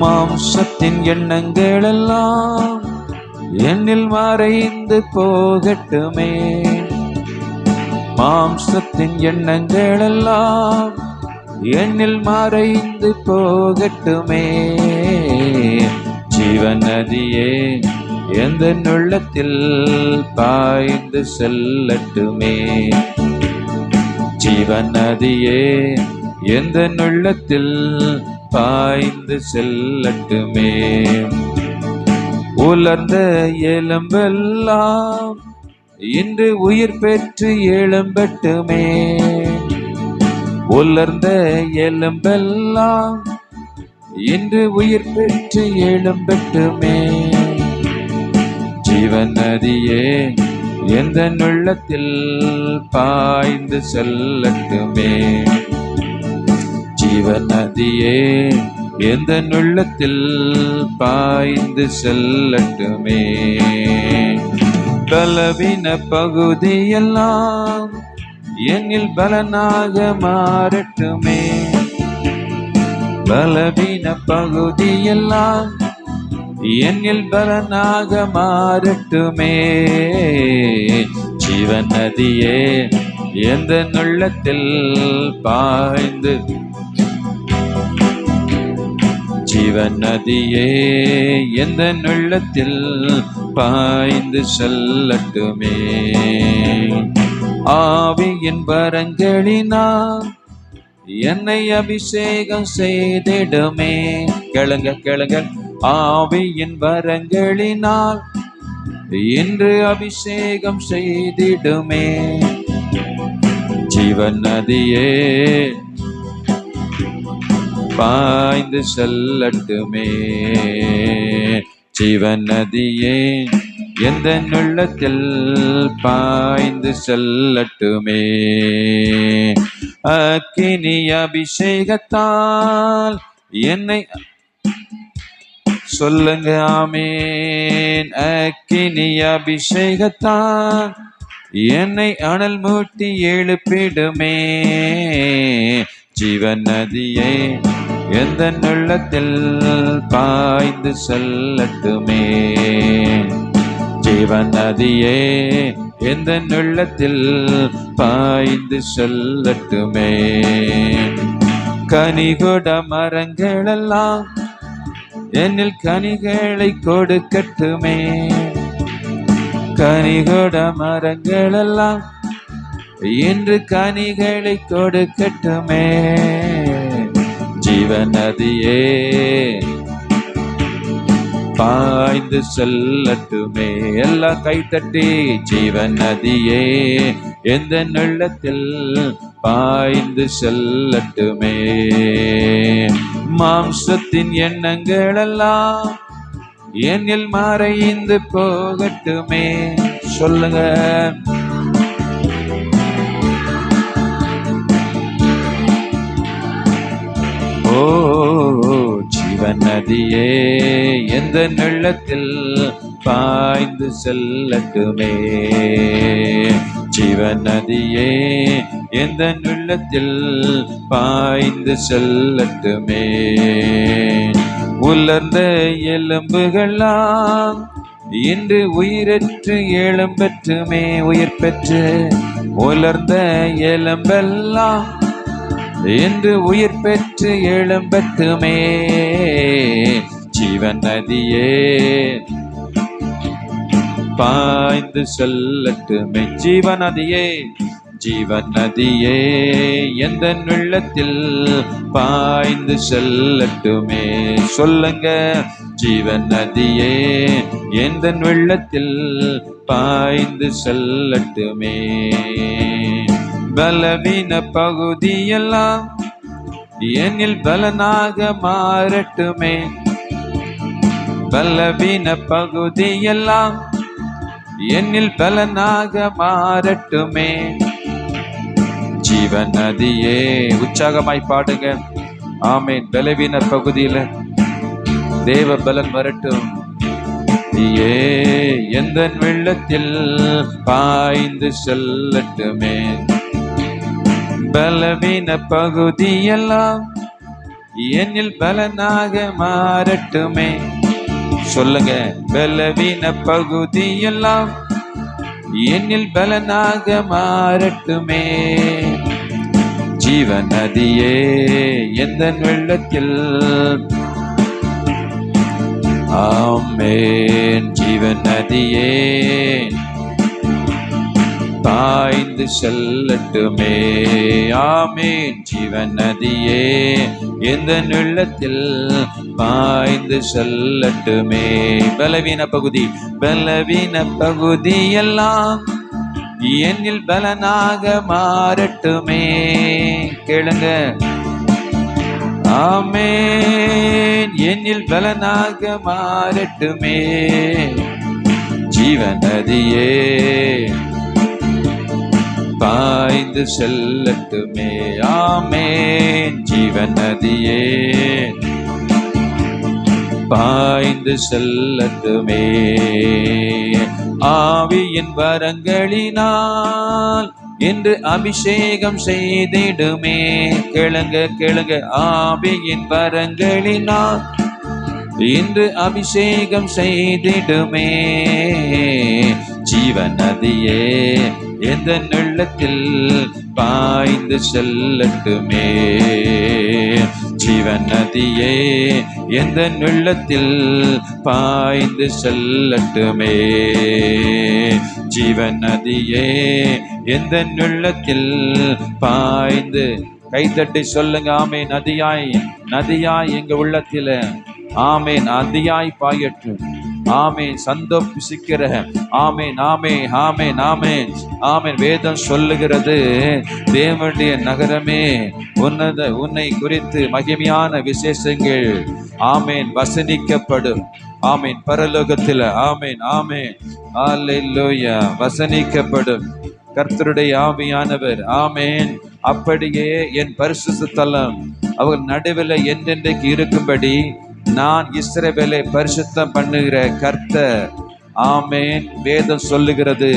மாம்சத்தின் எண்ணங்கள் எல்லாம் என்னில் மறைந்து போகட்டுமே. மாம்சத்தின் எண்ணங்கள் எல்லாம் என்னில் மறைந்து போகட்டுமே. ஜீவன் நதியே எந்த உள்ளத்தில் பாய்ந்து செல்லட்டுமே. ஜீவன் நதியே எந்த உள்ளத்தில் பாய்ந்து செல்லட்டுமே? உலர்ந்த எலும்பெல்லாம் இன்று உயிர் பெற்று எழும்பட்டுமே? உலர்ந்த எலும்பெல்லாம் இன்று உயிர் பெற்று எழும்பட்டுமே? ஜீவன் நதியே எந்த உள்ளத்தில் பாய்ந்து செல்லட்டுமே? ஜீவ நதியே எந்த உள்ளத்தில் பாய்ந்து செல்லட்டுமே. பலவீன பகுதியெல்லாம் என்னில் பலனாக மாறட்டுமே. பலவீன பகுதியெல்லாம் என்னில் பலனாக மாறட்டுமே. ஜீவன் நதியே எந்த நுள்ளத்தில் பாய்ந்து ஜீவன் நதியே எந்த உள்ளத்தில் பாய்ந்து செல்லட்டுமே. ஆவியின் வரங்களினால் என்னை அபிஷேகம் செய்திடுமே. கிளங்க கிளங்க. ஆவியின் வரங்களினால் இன்று அபிஷேகம் செய்திடுமே. ஜீவன் நதியே பாய்ந்து செல்லட்டுமே. ஜீவன் நதியே எந்த உள்ளத்தில் பாய்ந்து செல்லட்டுமே. அக்கினி அபிஷேகத்தால் என்னை சொல்லுங்க ஆமேன். அக்கினி அபிஷேகத்தால் என்னை அனல் மூட்டி எழுப்பிடுமே. ஜீவன் நதியே எந்த உள்ளத்தில் பாய்ந்து செல்லட்டுமே? ஜீவன் நதியே எந்த உள்ளத்தில் பாய்ந்து செல்லட்டுமே? கனிகுட மரங்களெல்லாம் என்னில் கனிகளை கொடுக்கட்டுமே? கனிகுட மரங்களெல்லாம் இன்று கனிகளை கொடுக்கட்டுமே? ஜீவநதியே. பாய்ந்து செல்லட்டுமே எல்லாம் கைத்தட்டி ஜீவன் நதியே எந்த உள்ளத்தில் பாய்ந்து செல்லட்டுமே. மாம்சத்தின் எண்ணங்கள் எல்லாம் என்னில் மறைந்து போகட்டுமே. சொல்லுங்க. நதியே எந்த நெள்ளத்தில் பாய்ந்து செல்லட்டுமே? ஜீவன் நதியே எந்த நெள்ளத்தில் பாய்ந்து செல்லட்டுமே? உலர்ந்த எலும்புகளாம் இன்று உயிரற்று எழும்பெற்றுமே உயிர் பெற்று உலர்ந்த எலும்பெல்லாம் என்று உயிர் பெற்று எழும்பட்டுமே ஜீவன் நதியே. பாய்ந்து செல்லட்டுமே. ஜீவன் நதியே. ஜீவன் நதியே. எந்த உள்ளத்தில் பாய்ந்து செல்லட்டுமே. சொல்லுங்க ஜீவன் நதியே. எந்த உள்ளத்தில் பாய்ந்து செல்லட்டுமே. பலவீன பகுதியெல்லாம் என்னில் பலனாக மாறட்டுமே. பலவீன பகுதியெல்லாம் என்னில் பலனாக மாறட்டுமே. ஜீவன் நதியே உற்சாகமாய் பாடுங்க. ஆமேன் பலவீன பகுதியில தேவ பலன் வரட்டும். ஏ எந்த வெள்ளத்தில் பாய்ந்து செல்லட்டுமே. பலவீன பகுதியெல்லாம் என்னில் பலனாக மாறட்டுமே. சொல்லுங்க பலவீன பகுதியெல்லாம் என்னில் பலனாக மாறட்டுமே. ஜீவ நதியே எந்த வெள்ளத்தில்? ஆமேன் ஜீவ நதியே பாய்ந்து செல்லட்டுமே. ஆமேன் ஜீவன் நதியே எந்த நுள்ளத்தில் பாய்ந்து செல்லட்டுமே. பலவீன பகுதி பலவீன பகுதி எல்லாம் என்னில் பலனாக மாறட்டுமே. கேளுங்க. ஆமே என்னில் பலனாக மாறட்டுமே. ஜீவநதியே. பாய்ந்து செல்லட்டுமே. ஆமேன். ஜீவன் நதியே பாய்ந்து செல்லட்டுமே. ஆவியின் வரங்களினால் என்று அபிஷேகம் செய்திடுமே. கேளுங்க கேளுங்க. ஆவியின் வரங்களினால் இன்று அபிஷேகம் செய்திடுமே. ஜீவநதியே. எந்த நெள்ளத்தில் பாய்ந்து செல்லட்டுமே? ஜீவநதியே எந்த நெள்ளத்தில் பாய்ந்து செல்லட்டுமே? ஜீவநதியே எந்த நெள்ளத்தில் பாய்ந்து? கைத்தட்டி சொல்லுங்க ஆமே நதியாய் நதியாய் எங்க உள்ளத்தில. ஆமே நதியாய் பாயட்டும் ஆமேன். சந்தோஷிக்கிற ஆமேன் ஆமே நாமே ஆமேன். ஆமேன். வேதம் சொல்லுகிறது. தேவனுடைய நகரமே உன்னத உன்னை குறித்து மகிமையான விசேஷங்கள். ஆமேன். வசனிக்கப்படும். ஆமேன். பரலோகத்தில். ஆமேன் ஆமேன். அல்லேலூயா வசனிக்கப்படும். கர்த்தருடைய ஆவியானவர். ஆமேன். அப்படியே என் பரிசு தலம் அவர்கள் நடுவில் என்றென்றைக்கு இருக்கும்படி நான் இஸ்ரேபேலை பரிசுத்தம் பண்ணுகிற கர்த்தர். ஆமேன். வேதம் சொல்லுகிறது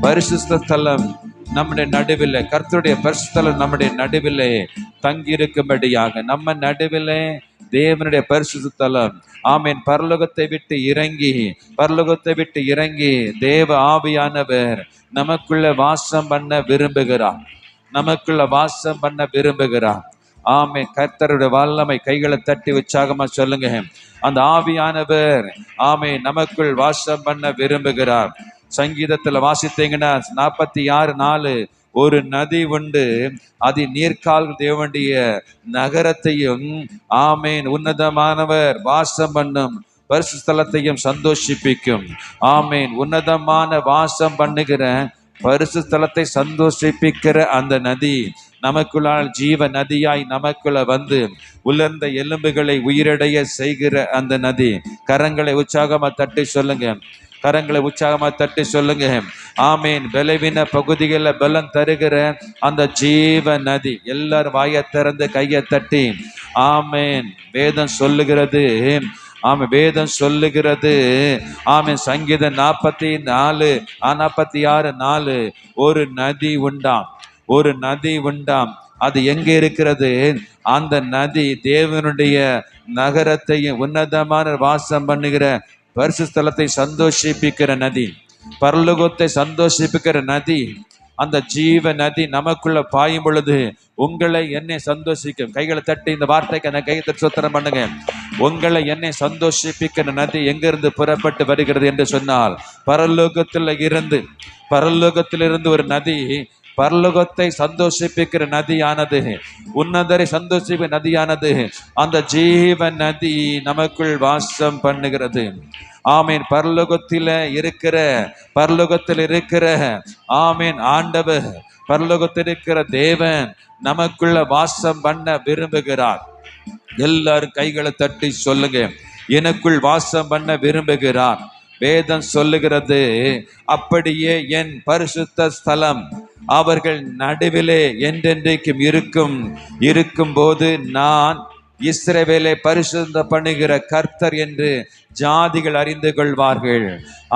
பரிசுத்த தலம் நம்முடைய நடுவில் கர்த்தருடைய பரிசுத்தலம் நம்முடைய நடுவில் தங்கியிருக்கும்படியாக. நம்ம நடுவில் தேவனுடைய பரிசுத்த தலம் ஆமீன். பரலோகத்தை விட்டு இறங்கி பரலோகத்தை விட்டு இறங்கி தேவ ஆவியானவர் நமக்குள்ள வாசம் பண்ண விரும்புகிறார். நமக்குள்ள வாசம் பண்ண விரும்புகிறார். ஆமே கர்த்தருடைய வல்லமை கைகளை தட்டி உற்சாகமா சொல்லுங்க. அந்த ஆவியானவர் ஆமே நமக்குள் வாசம் பண்ண விரும்புகிறார். சங்கீதத்துல வாசித்தீங்கன்னா நாற்பத்தி ஆறு நாலு ஒரு நதி உண்டு. அது நீர்க்கால் தேவண்டிய நகரத்தையும் ஆமேன் உன்னதமானவர் வாசம் பண்ணும் பரிசுத்தலத்தையும் சந்தோஷிப்பிக்கும். ஆமேன் உன்னதமான வாசம் பண்ணுகிற பரிசுத்தலத்தை சந்தோஷிப்பிக்கிற அந்த நதி. நமக்குள்ளால் ஜீவ நதியாய் நமக்குள்ள வந்து உலர்ந்த எலும்புகளை உயிரடைய செய்கிற அந்த நதி. கரங்களை உற்சாகமா தட்டி சொல்லுங்க. கரங்களை உற்சாகமா தட்டி சொல்லுங்க. ஆமீன். விளைவின பகுதிகளில் பலம் தருகிற அந்த ஜீவ நதி. எல்லாரும் வாயை திறந்து கையை தட்டி ஆமேன். வேதம் சொல்லுகிறது. ஆமை வேதம் சொல்லுகிறது. ஆமை சங்கீதம் நாற்பத்தி நாலு நாற்பத்தி ஆறு நாலு. ஒரு நதி உண்டாம். ஒரு நதி உண்டாம். அது எங்கே இருக்கிறது? அந்த நதி தேவனுடைய நகரத்தையும் உன்னதமான வாசம் பண்ணுகிற பரிசுஸ்தலத்தை சந்தோஷிப்பிக்கிற நதி பரலோகத்தை சந்தோஷிப்பிக்கிற நதி அந்த ஜீவ நதி நமக்குள்ள பாயும் பொழுது உங்களை என்னை சந்தோஷிக்கும். கைகளை தட்டி இந்த வார்த்தைக்கு நான் கையை தட்டி சுத்தரம் பண்ணுங்க. உங்களை என்னை சந்தோஷிப்பிக்கிற நதி எங்கிருந்து புறப்பட்டு வருகிறது என்று சொன்னால் பரலோகத்தில் இருந்து பரலோகத்திலிருந்து ஒரு நதி பரலோகத்தை சந்தோஷிப்பிக்கிற நதியானது. உன்னதரை சந்தோஷிப்ப நதியானது. அந்த ஜீவ நதி நமக்குள் வாசம் பண்ணுகிறது. ஆமீன். பரலோகத்தில் இருக்கிற பரலோகத்தில் இருக்கிற ஆமீன் ஆண்டவர். பரலோகத்தில் இருக்கிற தேவன் நமக்குள்ள வாசம் பண்ண விரும்புகிறார். எல்லாரும் கைகளை தட்டி சொல்லுங்க. எனக்குள் வாசம் பண்ண விரும்புகிறார். வேதம் சொல்லுகிறது அப்படியே என் பரிசுத்த ஸ்தலம் அவர்கள் நடுவிலே என்றென்றைக்கும் இருக்கும் இருக்கும்போது நான் இஸ்ரவேலை பரிசுத்த பண்ணுகிற கர்த்தர் என்று ஜாதிகள் அறிந்து கொள்வார்கள்.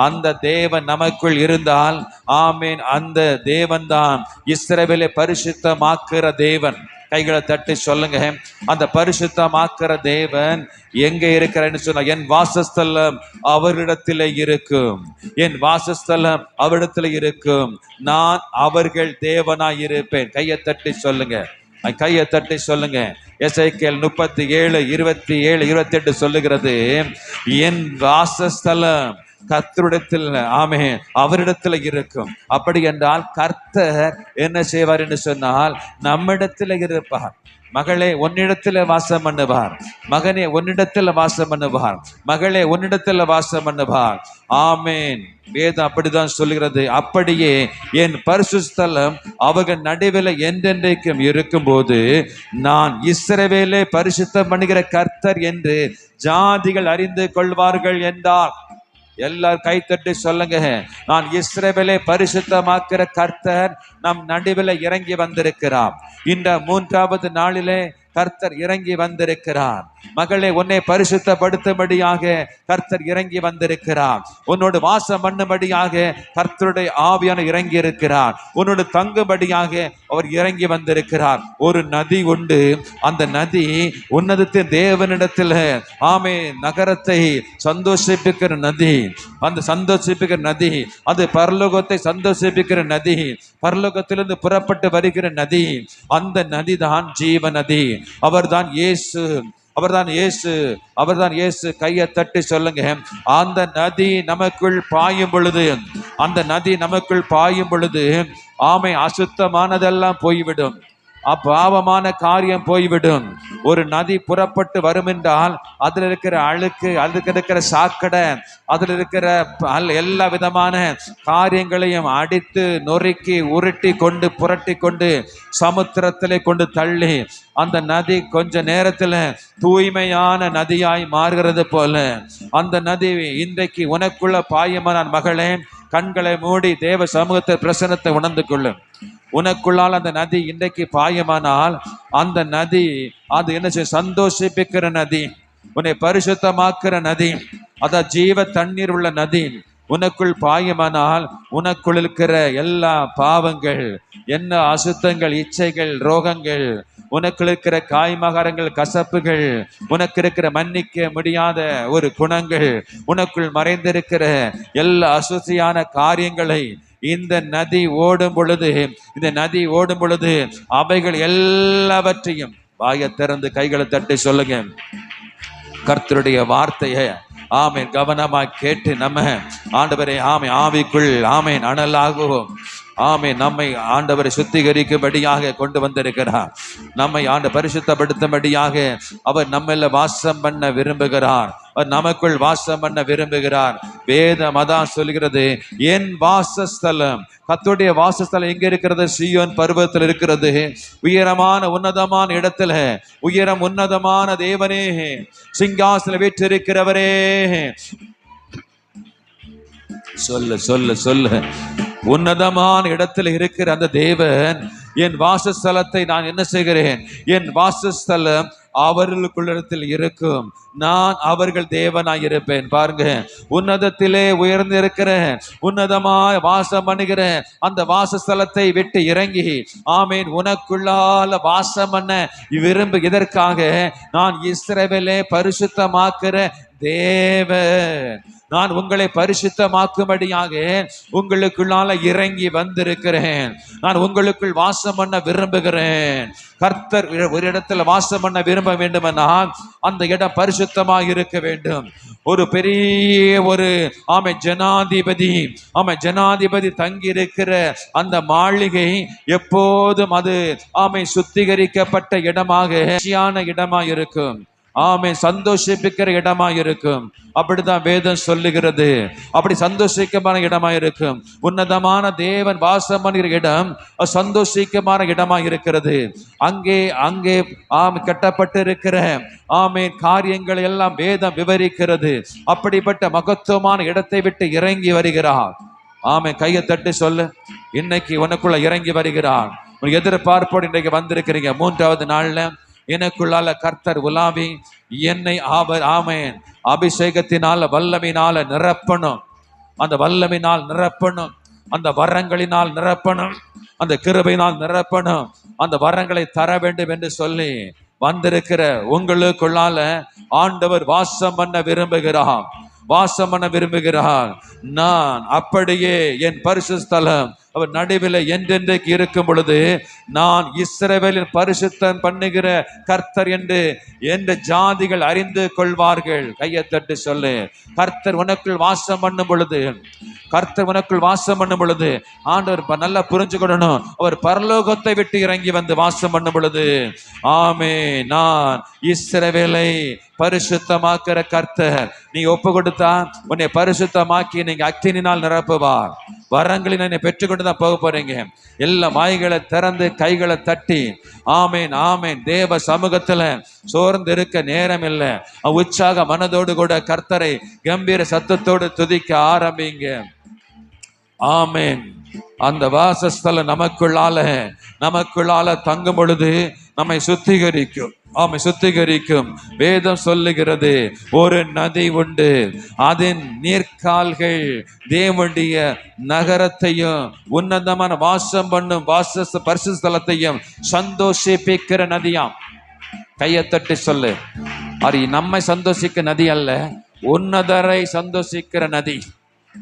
அந்த தேவன் நமக்குள் இருந்தால் ஆமேன் அந்த தேவன்தான் இஸ்ரவேலை பரிசுத்தமாக்குற தேவன். கைகளை தட்டி சொல்லுங்க. அந்த பரிசுத்தமாக்குற தேவன் எங்க இருக்கிறேன்னு சொன்ன என் வாசஸ்தலம் அவரிடத்திலே இருக்கும். என் வாசஸ்தலம் அவரிடத்துல இருக்கும். நான் அவர்கள் தேவனாய் இருப்பேன். கையை தட்டி சொல்லுங்க. கையை தட்டி சொல்லுங்க. எஸ்ஐகேல் முப்பத்தி ஏழு இருபத்தி ஏழு இருபத்தி எட்டு சொல்லுகிறது என் வாசஸ்தலம் கர்த்தரிடத்தில் ஆமே அவரிடத்துல இருக்கும். அப்படி என்றால் கர்த்தர் என்ன செய்வார் என்று சொன்னால் நம்மிடத்தில் இருப்பார். மகளே உன்னிடத்துல வாசம் பண்ணுவார். மகனே உன்னிடத்துல வாசம் பண்ணுவார். மகளே உன்னிடத்துல வாசம் பண்ணுவார். ஆமேன். வேதம் அப்படிதான் சொல்லுகிறது அப்படியே என் பரிசுஸ்தலம் அவர்கள் நடுவில் என்றென்றைக்கும் இருக்கும்போது நான் இஸ்ரவேலே பரிசுத்தம் பண்ணுகிற கர்த்தர் என்று ஜாதிகள் அறிந்து கொள்வார்கள் என்றார் எல்லாரும் கைத்தட்டி சொல்லுங்க. நான் இஸ்ரவேலை பரிசுத்தமாக்குற கர்த்தர் நம் நடுவில் இறங்கி வந்திருக்கிறார். இந்த மூன்றாவது நாளிலே கர்த்தர் இறங்கி வந்திருக்கிறார். மகளே உன்னை பரிசுத்தப்படுத்தும்படியாக கர்த்தர் இறங்கி வந்திருக்கிறார். உன்னோடு வாசம் பண்ணும்படியாக கர்த்தருடைய ஆவியான இறங்கி இருக்கிறார் உன்னோடு தங்கும்படியாக அவர் இறங்கி வந்திருக்கிறார். ஒரு நதி உண்டு. அந்த நதி உன்னதத்தின் தேவனிடத்தில் ஆமே நகரத்தை சந்தோஷிப்பிக்கிற நதி. அந்த சந்தோஷிப்பிக்கிற நதி அது பரலோகத்தை சந்தோஷிப்பிக்கிற நதி பரலோகத்திலிருந்து புறப்பட்டு வருகிற நதி. அந்த நதி தான் ஜீவ நதி அவர்தான் இயேசு. அவர்தான் இயேசு அவர்தான் இயேசு கையை தட்டி சொல்லுங்க. அந்த நதி நமக்குள் பாயும் பொழுது அந்த நதி நமக்குள் பாயும் பொழுது ஆமை அசுத்தமானதெல்லாம் போய்விடும். அப்பாவமான காரியம் போய்விடும். ஒரு நதி புறப்பட்டு வரும் என்றால் அதில் இருக்கிற அழுக்கு அதுக்கு இருக்கிற சாக்கடை அதில் இருக்கிற எல்லா விதமான காரியங்களையும் அடித்து நொறுக்கி உருட்டி கொண்டு புரட்டி கொண்டு சமுத்திரத்திலே கொண்டு தள்ளி அந்த நதி கொஞ்ச நேரத்தில் தூய்மையான நதியாய் மாறுகிறது போல. அந்த நதி இன்றைக்கு உனக்குள்ள பாயமான மகளே கண்களை மூடி தேவ சமூகத்தை பிரசனத்தை உணர்ந்து கொள்ளும் உனக்குள்ளால் அந்த நதி இன்றைக்கு பாயமானால் அந்த நதி அது என்ன செய்ய சந்தோஷிப்பிக்கிற நதி உன்னை பரிசுத்தமாக்குற நதி அதான் ஜீவ தண்ணீர் உள்ள நதி உனக்குள் பாயமானால் உனக்குள் இருக்கிற எல்லா பாவங்கள் என்ன அசுத்தங்கள் இச்சைகள் ரோகங்கள் உனக்கு இருக்கிற காய்மகரங்கள் கசப்புகள் உனக்கு இருக்கிற மன்னிக்க முடியாத ஒரு குணங்கள் உனக்குள் மறைந்திருக்கிற எல்லா அசுசியான காரியங்களை இந்த நதி ஓடும் பொழுது இந்த நதி ஓடும் பொழுது அவைகள் எல்லாவற்றையும் வாய திறந்து கைகளை தட்டி சொல்லுங்க. கர்த்தருடைய வார்த்தையை ஆமேன் கவனமாக கேட்டு நம்ம ஆண்டவரை ஆமை ஆவிக்குள் ஆமேன் அனலாகவும். ஆமே நம்மை ஆண்டவரை சுத்திகரிக்கும்படியாக கொண்டு வந்திருக்கிறார். நம்மை ஆண்டு பரிசுத்தப்படுத்தும்படியாக அவர் நம்மள வாசம் பண்ண விரும்புகிறார். அவர் நமக்குள் வாசம் பண்ண விரும்புகிறார். வேத மதான் சொல்கிறது என் வாசஸ்தலம் கத்துடைய வாசஸ்தலம் எங்க இருக்கிறது? சியோன் பருவத்தில் இருக்கிறது. உயரமான உன்னதமான இடத்துல உயரம் உன்னதமான தேவனே சிங்காசன வீற்றிருக்கிறவரே. சொல்லு சொல்லு சொல்லு. உன்னதமான இடத்துல இருக்கிற அந்த தேவன் என் வாசஸ்தலத்தை நான் என்ன செய்கிறேன்? என் வாசஸ்தலம் அவர்களுக்குள்ளிடத்தில் இருக்கும். நான் அவர்கள் தேவனாய் இருப்பேன். பாருங்க உன்னதத்திலே உயர்ந்து இருக்கிறேன். உன்னதமாய் வாசம் பண்ணுகிற அந்த வாசஸ்தலத்தை விட்டு இறங்கி ஆமீன் உனக்குள்ளால வாசம் பண்ண விரும்பு இதற்காக நான் இஸ்ரேவிலே பரிசுத்தமாக்குற தேவன். நான் உங்களை பரிசுத்தமாக்கும்படியாக உங்களுக்குள்ளால இறங்கி வந்திருக்கிறேன். நான் உங்களுக்குள் வாசம் பண்ண விரும்புகிறேன். கர்த்தர் ஒரு இடத்துல வாசம் பண்ண விரும்ப வேண்டுமென்றால் அந்த இடம் பரிசுத்தமாக இருக்க வேண்டும். ஒரு பெரிய ஒரு ஆமை ஜனாதிபதி ஆமை ஜனாதிபதி தங்கி இருக்கிற அந்த மாளிகை எப்போதும் அது ஆமை சுத்திகரிக்கப்பட்ட இடமாக ருசியான இடமா இருக்கும். ஆமை சந்தோஷிப்பிக்கிற இடமா இருக்கும் அப்படிதான் வேதம் சொல்லுகிறது. அப்படி சந்தோஷிக்கமான இடமா இருக்கும் உன்னதமான தேவன் வாசம் பண்ணுகிற இடம் சந்தோஷிக்கமான இடமா இருக்கிறது அங்கே அங்கே ஆம் கட்டப்பட்டு இருக்கிற ஆமே காரியங்களை எல்லாம் வேதம் விவரிக்கிறது. அப்படிப்பட்ட மகத்துவமான இடத்தை விட்டு இறங்கி வருகிறார். ஆமை கையை தட்டி சொல்லு. இன்னைக்கு உனக்குள்ள இறங்கி வருகிறார். உன் எதிர்பார்ப்போடு இன்றைக்கு வந்திருக்கிறீங்க. மூன்றாவது நாள்ல எனக்குள்ளால கர்த்தர் உலாவி என்னை ஆவர் ஆமையன் அபிஷேகத்தினால வல்லமினால நிரப்பணும். அந்த வல்லமினால் நிரப்பணும். அந்த வரங்களினால் நிரப்பணும். அந்த கிருபையினால் நிரப்பணும். அந்த வரங்களை தர வேண்டும் என்று சொல்லி வந்திருக்கிற உங்களுக்குள்ளால ஆண்டவர் வாசம் பண்ண விரும்புகிறார். வாசம் பண்ண விரும்புகிறார். நான் அப்படியே என் பரிசு ஸ்தலம் அவர் நடுவில் என்றென்றைக்கு இருக்கும் பொழுது நான் இஸ்ரவேலின் பரிசுத்தம் பண்ணுகிற கர்த்தர் என்று எந்த ஜாதிகள் அறிந்து கொள்வார்கள்? கையை தட்டு சொல்லு. கர்த்தர் உனக்குள் வாசம் பண்ணும் பொழுது கர்த்தர் உனக்குள் வாசம் பண்ணும் பொழுது ஆண்டவர் நல்லா புரிஞ்சுக்கொள்ளணும் அவர் பரலோகத்தை விட்டு இறங்கி வந்து வாசம் பண்ணும் பொழுது ஆமே நான் இஸ்ரவேலை பரிசுத்தமாக்குற கர்த்தர். நீ ஒப்பு கொடுத்தா உன்னை பரிசுத்தமாக்கி நீங்க அக்கினினால் நிரப்புவார். வரங்களை என்னை பெற்றுக்கொண்டு தான் போக போறீங்க. எல்லா வாய்களை திறந்து கைகளை தட்டி ஆமேன் ஆமேன் தேவ சமூகத்துல சோர்ந்து இருக்க நேரம் இல்லை உற்சாக மனதோடு கூட கர்த்தரை கம்பீர சத்தத்தோடு துதிக்க ஆரம்பிங்க. ஆமேன். அந்த வாசஸ்தலம் நமக்குள்ளால நமக்குள்ளால தங்கும் பொழுது நம்மை சுத்திகரிக்கும். ஆமை சுத்திகரிக்கும். வேதம் சொல்லுகிறது ஒரு நதி உண்டு. அதன் நீர்க்கால்கள் தேவனுடைய நகரத்தையும் உன்னதமான வாசம் பண்ணும் வாச பரிசுத்தலத்தையும் சந்தோஷிப்பிக்கிற நதியாம். கையை தட்டி சொல்லு. அது நம்மை சந்தோஷிக்க நதி அல்ல உன்னதரை சந்தோஷிக்கிற நதி.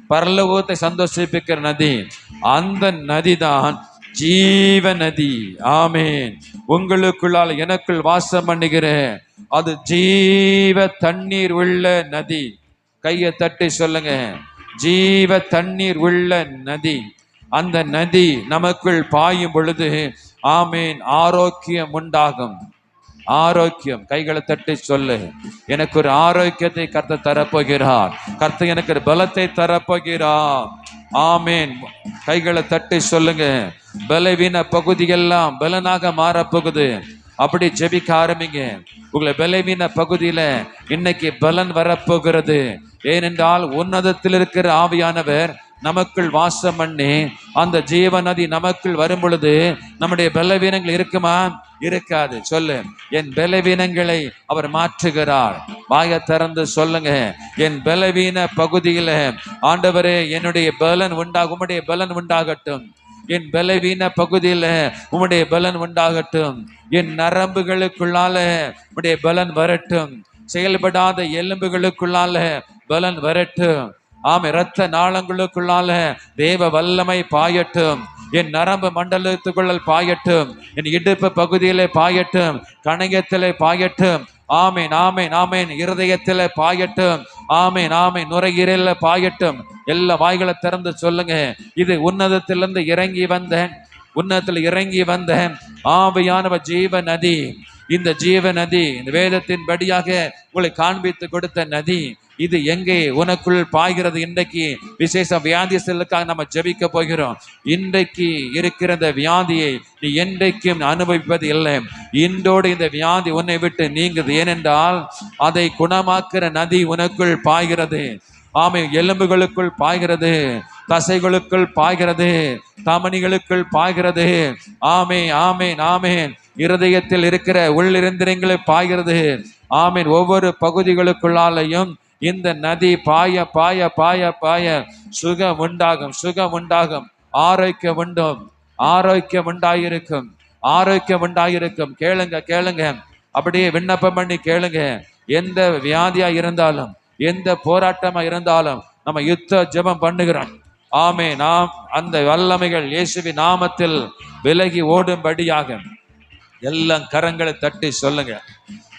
பரலோகத்தை சந்தோஷிப்பிக்கிற நதி அந்த நதிதான் ஜீவ நதி ஆமேன். உங்களுக்குள்ளால் எனக்குள் வாசம் பண்ணுகிறேன். அது ஜீவ தண்ணீர் உள்ள நதி. கையை தட்டி சொல்லுங்க. ஜீவ தண்ணீர் உள்ள நதி. அந்த நதி நமக்குள் பாயும் பொழுது ஆமேன் ஆரோக்கியம் உண்டாகும். ஆரோக்கியம். கைகளை தட்டி சொல்லு. எனக்கு ஒரு ஆரோக்கியத்தை கர்த்த தரப்போகிறார். கர்த்த எனக்கு ஒரு பலத்தை தரப்போகிறார். ஆமேன். கைகளை தட்டி சொல்லுங்க. பலவீன பகுதியெல்லாம் பலனாக மாறப்போகுது. அப்படி ஜெபிக்க ஆரம்பிங்க. உங்களை பலவீன பகுதியில இன்னைக்கு பலன் வரப்போகிறது. ஏனென்றால் உன்னதத்தில் இருக்கிற ஆவியானவர் நமக்குள் வாசம் பண்ணி அந்த ஜீவ நதி நமக்குள் வரும் பொழுது நம்முடைய பலவீனங்கள் இருக்குமா? இருக்காது. சொல்லு. என் பலவீனங்களை அவர் மாற்றுகிறார். வாய திறந்து சொல்லுங்க. என் பலவீன பகுதியில ஆண்டவரே என்னுடைய பலன் உண்டாகும். உம்முடைய பலன் உண்டாகட்டும். என் பலவீன பகுதியில உம்முடைய பலன் உண்டாகட்டும். என் நரம்புகளுக்குள்ளால உம்முடைய பலன் வரட்டும். செயல்படாத எலும்புகளுக்குள்ளால பலன் வரட்டும். ஆமை இரத்த நாளங்களுக்குள்ளால தேவ வல்லமை பாயட்டும். என் நரம்பு மண்டலத்துக்குள்ளல் பாயட்டும். என் இடுப்பு பகுதியிலே பாயட்டும். கணையத்திலே பாயட்டும். ஆமேன் ஆமேன் ஆமேன். இருதயத்தில் பாயட்டும். ஆமேன் ஆமேன். நுரையீரல பாயட்டும். எல்லா வாய்களை திறந்து சொல்லுங்க. இது உன்னதத்திலிருந்து இறங்கி வந்த உன்னதத்தில் இறங்கி வந்த ஆவியானவ ஜீவ நதி. இந்த ஜீவ நதி இந்த வேதத்தின் படியாக உங்களை காண்பித்து கொடுத்த நதி. இது எங்கே உனக்குள் பாய்கிறது? இன்றைக்கு விசேஷ வியாதிகளுக்காக நம்ம ஜபிக்க போகிறோம். இன்றைக்கு இருக்கிற இந்த வியாதியை நீ என்றைக்கும் அனுபவிப்பது இல்லை. இன்றோடு இந்த வியாதி உன்னை விட்டு நீங்குது. ஏனென்றால் அதை குணமாக்குற நதி உனக்குள் பாய்கிறது. ஆமை எலும்புகளுக்குள் பாய்கிறது. தசைகளுக்குள் பாய்கிறது. தமணிகளுக்குள் பாய்கிறது. ஆமே ஆமேன் ஆமேன் இருதயத்தில் இருக்கிற உள்ளிருந்திரங்களை பாய்கிறது. ஆமீன். ஒவ்வொரு பகுதிகளுக்குள்ளாலையும் இந்த நதி பாய பாய பாய பாய. சுகம் உண்டாகும் சுகம் உண்டாகும். ஆரோக்கியம் உண்டும். ஆரோக்கியம் உண்டாயிருக்கும். ஆரோக்கியம் உண்டாயிருக்கும். கேளுங்க கேளுங்க. அப்படியே விண்ணப்பம் பண்ணி கேளுங்க. எந்த வியாதியா இருந்தாலும் எந்த போராட்டமா இருந்தாலும் நம்ம யுத்த ஜெபம் பண்ணுகிறோம். ஆமே நாம் அந்த வல்லமைகள் இயேசுவி நாமத்தில் விலகி ஓடும்படியாக. எல்லாம் கரங்களை தட்டி சொல்லுங்க.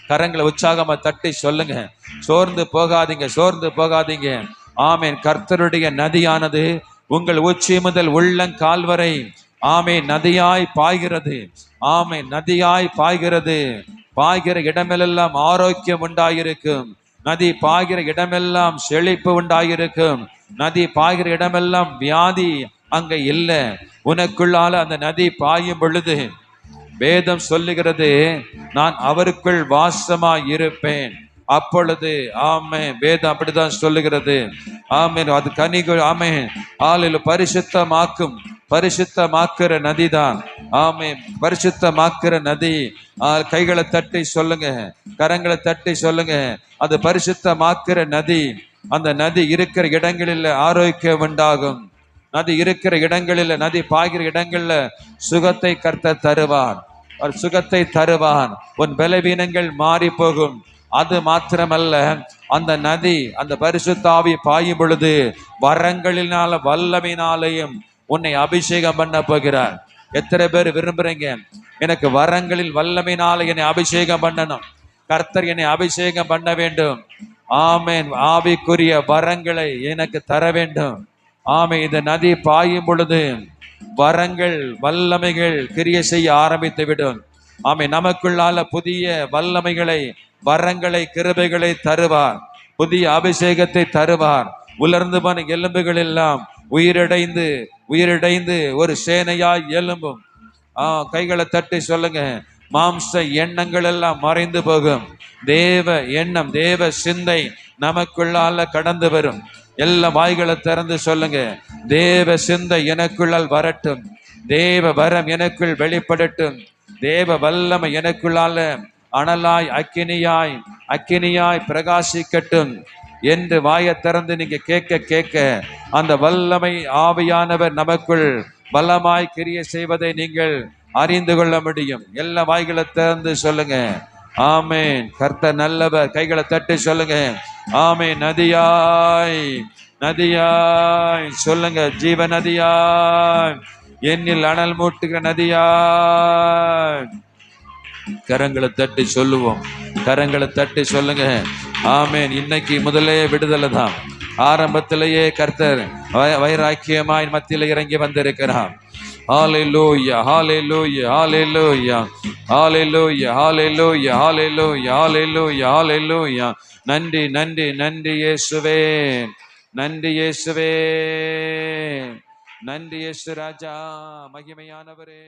கரங்களை உற்சாகமா தட்டி சொல்லுங்க. சோர்ந்து போகாதீங்க சோர்ந்து போகாதீங்க. ஆமேன். கர்த்தருடைய நதியானது உங்கள் உச்சி முதல் உள்ளங்கால் வரை. ஆமே நதியாய் பாய்கிறது. ஆமே நதியாய் பாய்கிறது. பாய்கிற இடமெல்லாம் ஆரோக்கியம் உண்டாயிருக்கும். நதி பாய்கிற இடமெல்லாம் செழிப்பு உண்டாயிருக்கும். நதி பாய்கிற இடமெல்லாம் வியாதி அங்க இல்லை. உனக்குள்ளால அந்த நதி பாயும் பொழுது வேதம் சொல்லுகிறது நான் அவருக்குள் வாசமா இருப்பேன் அப்பொழுது ஆமே வேதம் அப்படிதான் சொல்லுகிறது. ஆமே அது கனிகள் ஆமே ஆளில் பரிசுத்தமாக்கும் பரிசுத்தமாக்குற நதிதான். ஆமே பரிசுத்தமாக்குற நதி. கைகளை தட்டி சொல்லுங்க. கரங்களை தட்டி சொல்லுங்க. அது பரிசுத்தமாக்குற நதி. அந்த நதி இருக்கிற இடங்களில் ஆரோக்கியம் உண்டாகும். நதி இருக்கிற இடங்களில் நதி பாய்கிற இடங்களில் சுகத்தை கர்த்தர் தருவான் அவர் சுகத்தை தருவான் உன் பலவீனங்கள் மாறி போகும் அது மாத்திரமல்ல அந்த நதி அந்த பரிசுத்தாவி பாயும் பொழுது வரங்களினால வல்லமையினாலேயும் உன்னை அபிஷேகம் பண்ண போகிறார். எத்தனை பேர் விரும்புறீங்க? எனக்கு வரங்களில் வல்லமையினால என்னை அபிஷேகம் பண்ணணும். கர்த்தர் என்னை அபிஷேகம் பண்ண வேண்டும். ஆமென். ஆவிக்குரிய வரங்களை எனக்கு தர வேண்டும். ஆமை இந்த நதி பாயும் பொழுது வரங்கள் வல்லமைகள் கிரிய செய்ய ஆரம்பித்து விடும் ஆமை நமக்குள்ளால புதிய வல்லமைகளை வரங்களை கிருபைகளை தருவார். புதிய அபிஷேகத்தை தருவார். உலர்ந்து போன எலும்புகள் எல்லாம் உயிரடைந்து உயிரடைந்து ஒரு சேனையாய் எலும்பும் ஆ கைகளை தட்டி சொல்லுங்க. மாம்ச எண்ணங்கள் எல்லாம் மறைந்து போகும். தேவ எண்ணம் தேவ சிந்தை நமக்குள்ளால கடந்து வரும். எல்லா வாய்களை திறந்து சொல்லுங்க. தேவ சிந்தை எனக்குள்ளால் வரட்டும். தேவ வரம் எனக்குள் வெளிப்படட்டும். தேவ வல்லமை எனக்குள்ளால அனலாய் அக்கினியாய் அக்கினியாய் பிரகாசிக்கட்டும் என்று வாயை திறந்து நீங்க கேட்க கேட்க அந்த வல்லமை ஆவியானவர் நமக்குள் பலமாய் கிரிய செய்வதை நீங்கள் அறிந்து கொள்ள முடியும். எல்லா வாய்களை திறந்து சொல்லுங்க. ஆமேன். கர்த்தர் நல்லவர். கைகளை தட்டி சொல்லுங்க. ஆமே நதியாய் நதியாய். சொல்லுங்க. ஜீவ நதியாய். என்னில் அனல் மூட்டுகிற நதியாய். கரங்களை தட்டி சொல்லுவோம். கரங்களை தட்டி சொல்லுங்க. ஆமேன். இன்னைக்கு முதலே விடுதலை தான். ஆரம்பத்திலேயே கர்த்தர் வைராக்கியமாய் மத்தியில் இறங்கி வந்திருக்கிறான் ஹalleluya hallelujah hallelujah hallelujah hallelujah hallelujah hallelujah hallelujah நன்றி நன்றி நன்றி இயேசுவே நன்றி இயேசுவே நன்றி இயேசு ராஜா மகிமையானவரே